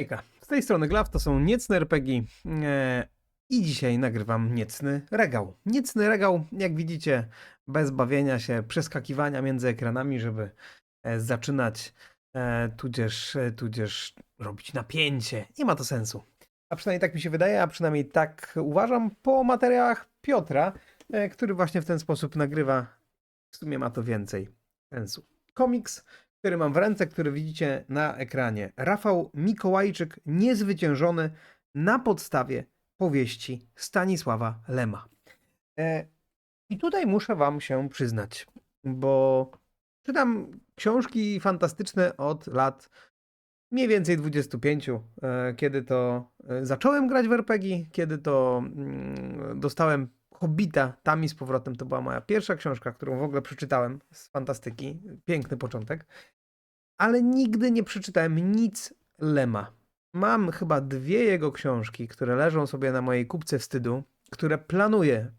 Hejka, z tej strony Glaw, to są Niecne RPG e, i dzisiaj nagrywam Niecny Regał. Niecny Regał, jak widzicie, bez bawienia się, przeskakiwania między ekranami, żeby e, zaczynać, e, tudzież, e, tudzież robić napięcie. Nie ma to sensu. A przynajmniej tak mi się wydaje, a przynajmniej tak uważam po materiałach Piotra, e, który właśnie w ten sposób nagrywa. W sumie ma to więcej sensu. Komiks który mam w ręce, który widzicie na ekranie. Rafał Mikołajczyk, niezwyciężony na podstawie powieści Stanisława Lema. E, I tutaj muszę wam się przyznać, bo czytam książki fantastyczne od lat mniej więcej 25, e, kiedy to e, zacząłem grać w RPG, kiedy to mm, dostałem Hobbita tam i z powrotem. To była moja pierwsza książka, którą w ogóle przeczytałem z fantastyki. Piękny początek. Ale nigdy nie przeczytałem nic Lema. Mam chyba dwie jego książki, które leżą sobie na mojej kubce wstydu, które planuję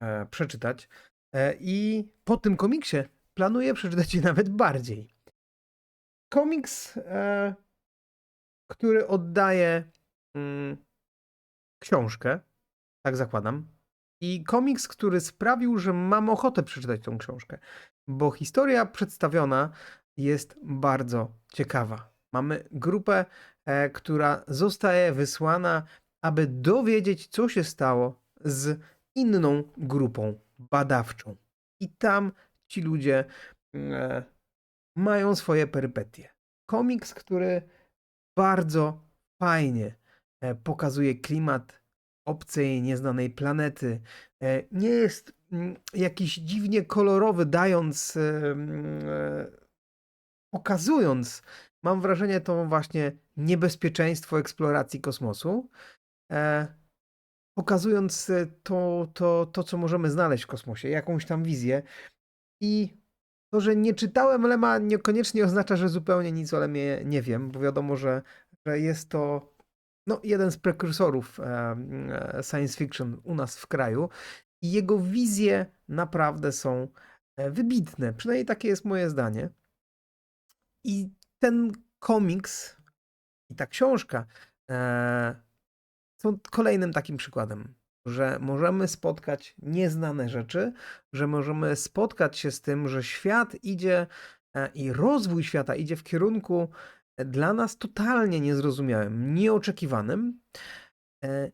e, przeczytać. E, I po tym komiksie planuję przeczytać je nawet bardziej. Komiks, e, który oddaje mm, książkę, tak zakładam, i komiks, który sprawił, że mam ochotę przeczytać tą książkę, bo historia przedstawiona jest bardzo ciekawa. Mamy grupę, e, która zostaje wysłana, aby dowiedzieć, co się stało z inną grupą badawczą. I tam ci ludzie e, mają swoje perypetie. Komiks, który bardzo fajnie e, pokazuje klimat obcej, nieznanej planety. E, Nie jest mm, jakiś dziwnie kolorowy, dając, e, mm, e, pokazując, mam wrażenie, to właśnie niebezpieczeństwo eksploracji kosmosu, pokazując to, to, to, co możemy znaleźć w kosmosie, jakąś tam wizję. I to, że nie czytałem Lema, niekoniecznie oznacza, że zupełnie nic o Lemie nie wiem, bo wiadomo, że, że jest to no, jeden z prekursorów e, science fiction u nas w kraju i jego wizje naprawdę są e, wybitne. Przynajmniej takie jest moje zdanie. I ten komiks i ta książka e, są kolejnym takim przykładem, że możemy spotkać nieznane rzeczy, że możemy spotkać się z tym, że świat idzie i rozwój świata idzie w kierunku dla nas totalnie niezrozumiałym, nieoczekiwanym e,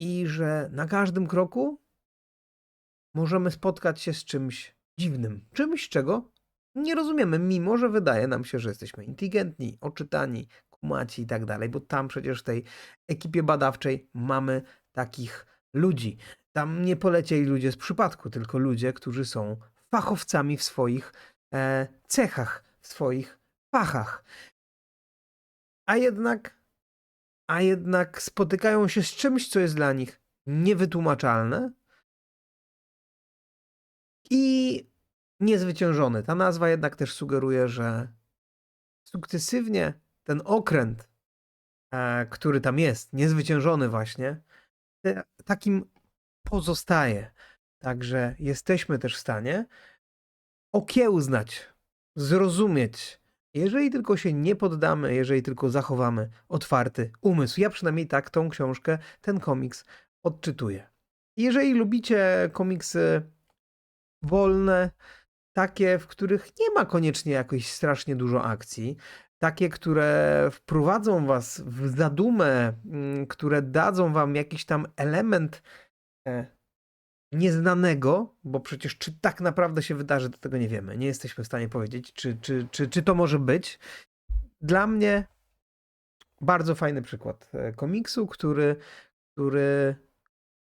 i że na każdym kroku możemy spotkać się z czymś dziwnym, czymś, czego nie rozumiemy, mimo że wydaje nam się, że jesteśmy inteligentni, oczytani, kumaci i tak dalej, bo tam przecież w tej ekipie badawczej mamy takich ludzi. Tam nie polecieli ludzie z przypadku, tylko ludzie, którzy są fachowcami w swoich e, cechach, w swoich fachach a jednak, a jednak spotykają się z czymś, co jest dla nich niewytłumaczalne i niezwyciężony. Ta nazwa jednak też sugeruje, że sukcesywnie ten okręt, e, który tam jest, niezwyciężony właśnie, takim pozostaje. Także jesteśmy też w stanie okiełznać, zrozumieć, jeżeli tylko się nie poddamy, jeżeli tylko zachowamy otwarty umysł. Ja przynajmniej tak tą książkę, ten komiks odczytuję. Jeżeli lubicie komiksy wolne, takie, w których nie ma koniecznie jakoś strasznie dużo akcji, takie, które wprowadzą was w zadumę, mm, które dadzą wam jakiś tam element e, nieznanego, bo przecież czy tak naprawdę się wydarzy, to tego nie wiemy. Nie jesteśmy w stanie powiedzieć, czy, czy, czy, czy to może być. Dla mnie bardzo fajny przykład e, komiksu, który, który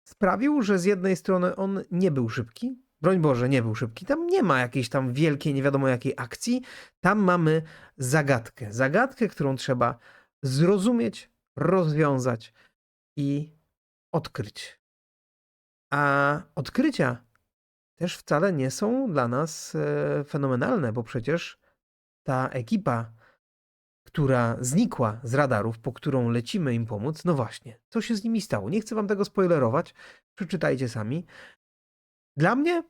sprawił, że z jednej strony on nie był szybki. Broń Boże, nie był szybki. Tam nie ma jakiejś tam wielkiej, nie wiadomo jakiej akcji. Tam mamy zagadkę. Zagadkę, którą trzeba zrozumieć, rozwiązać i odkryć. A odkrycia też wcale nie są dla nas e, fenomenalne, bo przecież ta ekipa, która znikła z radarów, po którą lecimy im pomóc, no właśnie, co się z nimi stało? Nie chcę wam tego spoilerować, przeczytajcie sami. Dla mnie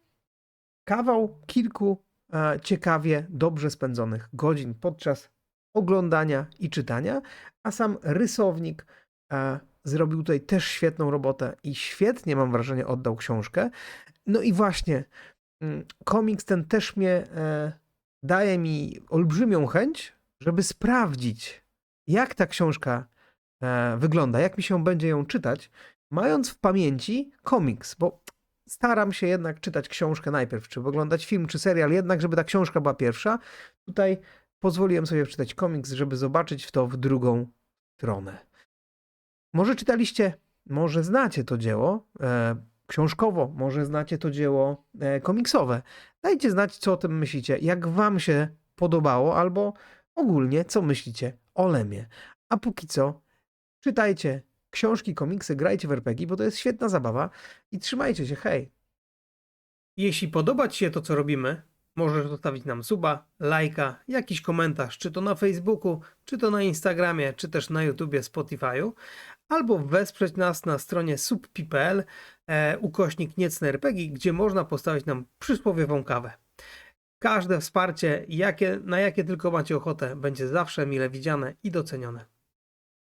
kawał kilku e, ciekawie, dobrze spędzonych godzin podczas oglądania i czytania, a sam rysownik e, zrobił tutaj też świetną robotę i świetnie, mam wrażenie, oddał książkę. No i właśnie, mm, komiks ten też mnie e, daje mi olbrzymią chęć, żeby sprawdzić, jak ta książka e, wygląda, jak mi się będzie ją czytać, mając w pamięci komiks, bo staram się jednak czytać książkę najpierw, czy oglądać film, czy serial, jednak żeby ta książka była pierwsza. Tutaj pozwoliłem sobie przeczytać komiks, żeby zobaczyć to w drugą stronę. Może czytaliście, może znacie to dzieło e, książkowo, może znacie to dzieło e, komiksowe. Dajcie znać, co o tym myślicie, jak wam się podobało, albo ogólnie, co myślicie o Lemie. A póki co, czytajcie książki, komiksy, grajcie w RPG, bo to jest świetna zabawa i trzymajcie się, hej! Jeśli podoba Ci się to, co robimy, możesz zostawić nam suba, lajka, jakiś komentarz, czy to na Facebooku, czy to na Instagramie, czy też na YouTubie, Spotify'u, albo wesprzeć nas na stronie sub.pl e, ukośnik niecne RPG, gdzie można postawić nam przysłowiową kawę. Każde wsparcie, jakie, na jakie tylko macie ochotę, będzie zawsze mile widziane i docenione.